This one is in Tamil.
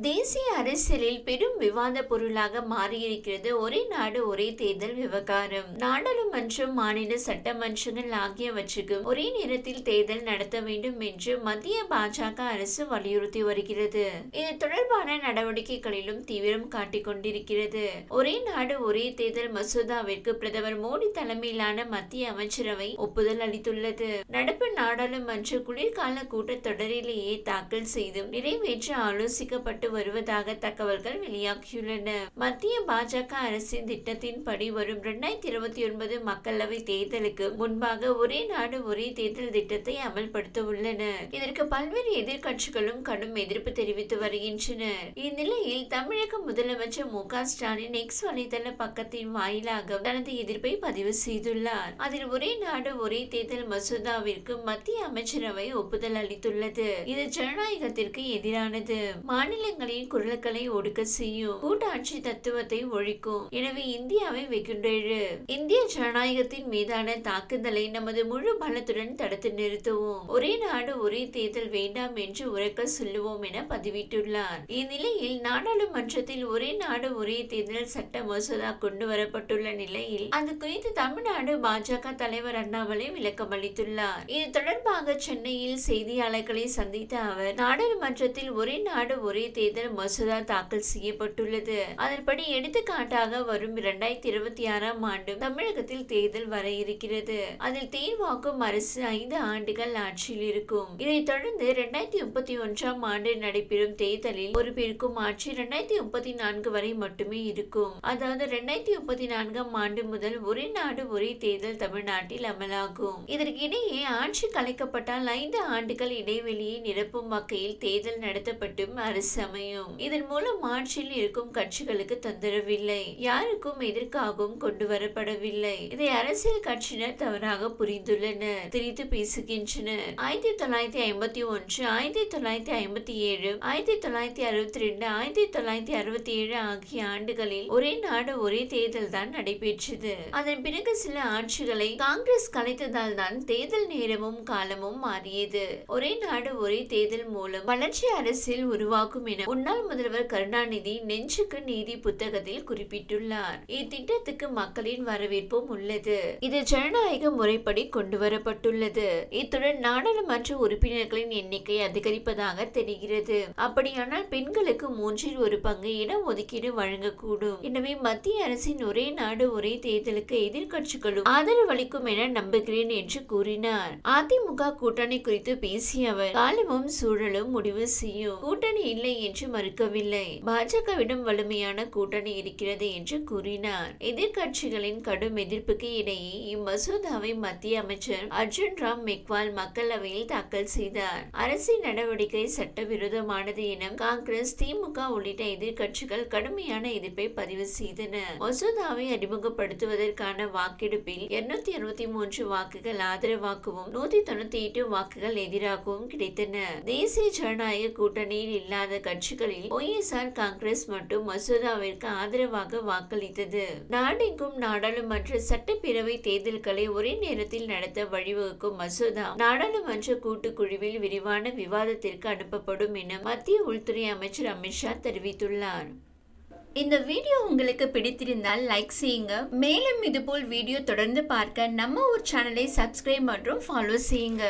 தேசிய அரசியலில் பெரும் விவாத பொருளாக மாறியிருக்கிறது. ஒரே நாடு ஒரே தேர்தல் விவகாரம். நாடாளுமன்றம் மாநில சட்டமன்றங்கள் ஆகியவற்றுக்கு ஒரே நேரத்தில் தேர்தல் நடத்த வேண்டும் என்று மத்திய பாஜக அரசு வலியுறுத்தி வருகிறது. இது தொடர்பான நடவடிக்கைகளிலும் தீவிரம் காட்டிக் கொண்டிருக்கிறது. ஒரே நாடு ஒரே தேர்தல் மசோதாவிற்கு பிரதமர் மோடி தலைமையிலான மத்திய அமைச்சரவை ஒப்புதல் அளித்துள்ளது. நடப்பு நாடாளுமன்ற குளிர்கால கூட்டத்தொடரிலேயே தாக்கல் செய்தும் நிறைவேற்ற ஆலோசிக்கப்பட்டு வருவதாக தகவல்கள் வெளியாகியுள்ளன. மத்திய பாஜக அரசின் திட்டத்தின்படி வரும் இரண்டாயிரத்தி இருபத்தி ஒன்பது மக்களவை தேர்தலுக்கு முன்பாக ஒரே நாடு ஒரே தேர்தல் திட்டத்தை அமல்படுத்த உள்ளனர் இதற்கு பல்வேறு எதிர்க்கட்சிகளும் கடும் எதிர்ப்பு தெரிவித்து வருகின்றனர் இந்நிலையில் தமிழக முதலமைச்சர் மு க ஸ்டாலின் எக்ஸ் வலைதள பக்கத்தின் வாயிலாக தனது எதிர்ப்பை பதிவு செய்துள்ளார். அதில் ஒரே நாடு ஒரே தேர்தல் மசோதாவிற்கு மத்திய அமைச்சரவை ஒப்புதல் அளித்துள்ளது. இது ஜனநாயகத்திற்கு எதிரானது. மாநில மாநிலங்களின் குரல்களை ஒடுக்க செய்யும் கூட்டாட்சி தத்துவத்தை ஒழிக்கும். எனவே இந்தியாவை வெகுண்டெழு. இந்திய ஜனநாயகத்தின் மீதான தாக்குதலை நமது முழு பலத்துடன் தடுத்து நிறுத்துவோம். ஒரே நாடு ஒரே தேர்தல் வேண்டாம் என்று உறக்க சொல்லுவோம் என பதிவிட்டுள்ளார். இந்நிலையில் நாடாளுமன்றத்தில் ஒரே நாடு ஒரே தேர்தல் சட்ட மசோதா கொண்டு வரப்பட்டுள்ள நிலையில் அது குறித்து தமிழ்நாடு பாஜக தலைவர் அண்ணாமலை விளக்கம் அளித்துள்ளார். இது தொடர்பாக சென்னையில் செய்தியாளர்களை சந்தித்த அவர் நாடாளுமன்றத்தில் ஒரே நாடு ஒரே தேர்தல் மசோதா தாக்கல் செய்யப்பட்டுள்ளது. அதன்படி எடுத்துக்காட்டாக வரும் இரண்டாயிரத்தி இருபத்தி ஆறாம் ஆண்டு தமிழகத்தில் தேர்தல் வர இருக்கிறது. அதில் தேர்வாக்கும் அரசு ஐந்து ஆண்டுகள் ஆட்சியில் இருக்கும். இதைத் தொடர்ந்து இரண்டாயிரத்தி முப்பத்தி ஒன்றாம் ஆண்டு நடைபெறும் தேர்தலில் பொறுப்பிற்கும் ஆட்சி இரண்டாயிரத்தி முப்பத்தி நான்கு வரை மட்டுமே இருக்கும். அதாவது இரண்டாயிரத்தி முப்பத்தி நான்காம் ஆண்டு முதல் ஒரே நாடு ஒரே தேர்தல் தமிழ்நாட்டில் அமலாகும். இதற்கிடையே ஆட்சி கலைக்கப்பட்டால் ஐந்து ஆண்டுகள் இடைவெளியை நிரப்பும் வகையில் தேர்தல் நடத்தப்பட்டும் அரசு சமயம். இதன் மூலம் ஆட்சியில் இருக்கும் கட்சிகளுக்கு தொந்தரவில்லை. யாருக்கும் எதிர்க்காகவும் கொண்டு வரப்படவில்லை. இதை அரசியல் கட்சியினர் தவறாக புரிந்துள்ளனர். திரித்து பேசுகின்றனர். ஆயிரத்தி தொள்ளாயிரத்தி ஐம்பத்தி ஒன்று ஆயிரத்தி தொள்ளாயிரத்தி ஐம்பத்தி ஏழு ஆயிரத்தி தொள்ளாயிரத்தி அறுபத்தி ரெண்டு ஆயிரத்தி தொள்ளாயிரத்தி அறுபத்தி ஏழு ஆகிய ஆண்டுகளில் ஒரே நாடு ஒரே தேர்தல் தான் நடைபெற்றது. அதன் பிறகு சில ஆட்சிகளை காங்கிரஸ் கலைத்ததால் தான் தேர்தல் நேரமும் காலமும் மாறியது. ஒரே நாடு ஒரே தேர்தல் மூலம் வளர்ச்சி அரசியல் உருவாக்கும் என முன்னாள் முதல்வர் கருணாநிதி நெஞ்சுக்கு நீதி புத்தகத்தில் குறிப்பிட்டுள்ளார். இத்திட்டத்துக்கு மக்களின் வரவேற்பும் உள்ளது. இது ஜனநாயக முறைப்படி கொண்டு வரப்பட்டுள்ளது இத்துடன் நாடாளுமன்ற உறுப்பினர்களின் எண்ணிக்கை அதிகரிப்பதாக தெரிகிறது. அப்படியானால் பெண்களுக்கு மூன்றில் ஒரு பங்கு இட ஒதுக்கீடு வழங்கக்கூடும். எனவே மத்திய அரசின் ஒரே நாடு ஒரே தேர்தலுக்கு எதிர்கட்சிகளும் ஆதரவளிக்கும் என நம்புகிறேன் என்று கூறினார். அதிமுக கூட்டணி குறித்து பேசிய அவர் காலமும் சூழலும் முடிவு செய்யும். கூட்டணி இல்லை என்று மறுக்கவில்லை. பாஜகவிடம் வலிமையான கூட்டணி இருக்கிறது என்று கூறினார். எதிர்கட்சிகளின் கடும் எதிர்ப்புக்கு இடையே இம்மசோதாவை மத்திய அமைச்சர் அர்ஜுன் ராம் மெக்வால் மக்களவையில் தாக்கல் செய்தார். அரசின் நடவடிக்கை சட்டவிரோதமானது என காங்கிரஸ் திமுக உள்ளிட்ட எதிர்க்கட்சிகள் கடுமையான எதிர்ப்பை பதிவு செய்தன. மசோதாவை அறிமுகப்படுத்துவதற்கான வாக்கெடுப்பில் இருநூத்தி அறுபத்தி மூன்று வாக்குகள் ஆதரவாகவும் நூத்தி தொண்ணூத்தி எட்டு வாக்குகள் எதிராகவும் கிடைத்தன. தேசிய ஜனநாயக கூட்டணியில் இல்லாத கட்சிகளில் ஒய்எஸ்ஆர் காங்கிரஸ் மற்றும் மசோதாவிற்கு ஆதரவாக வாக்களித்தது. நாடெங்கும் நாடாளுமன்ற சட்டப்பேரவை தேர்தல்களை ஒரே நேரத்தில் நடத்த வழிவகுக்கும் மசோதா நாடாளுமன்ற கூட்டுக்குழுவில் விரிவான விவாதத்திற்கு அனுப்பப்படும் என மத்திய உள்துறை அமைச்சர் அமித்ஷா தெரிவித்துள்ளார். இந்த வீடியோ உங்களுக்கு பிடித்திருந்தால் லைக் செய்யுங்க. மேலும் இதுபோல் வீடியோ தொடர்ந்து பார்க்க நம்ம ஒரு சேனலை சப்ஸ்கிரைப் மற்றும் ஃபாலோ செய்யுங்க.